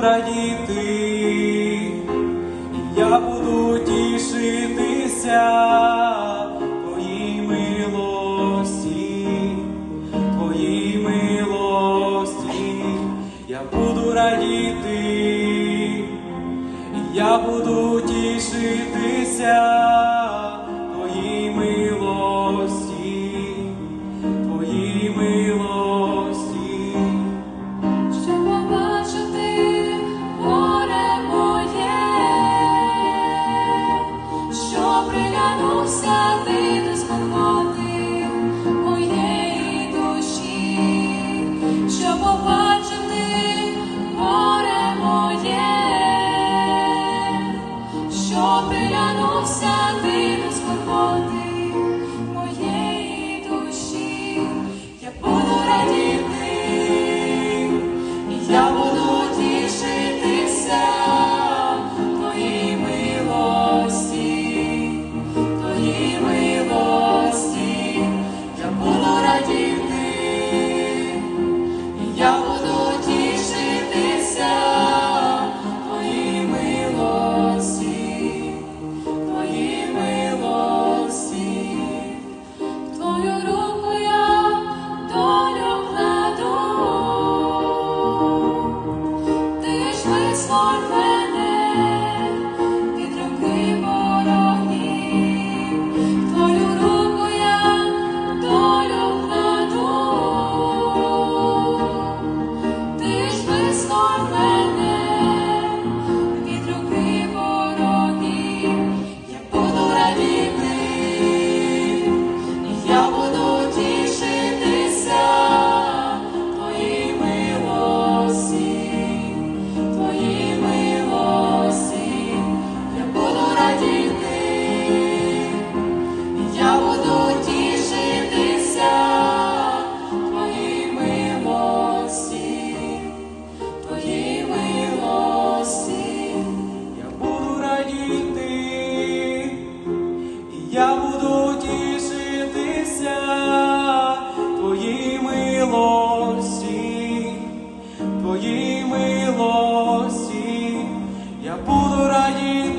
радіти, я буду тішитися твоїй милості, твоїй милості, я буду радіти, я буду тішитися. дивляться твої милості, твої милості, я буду радіти.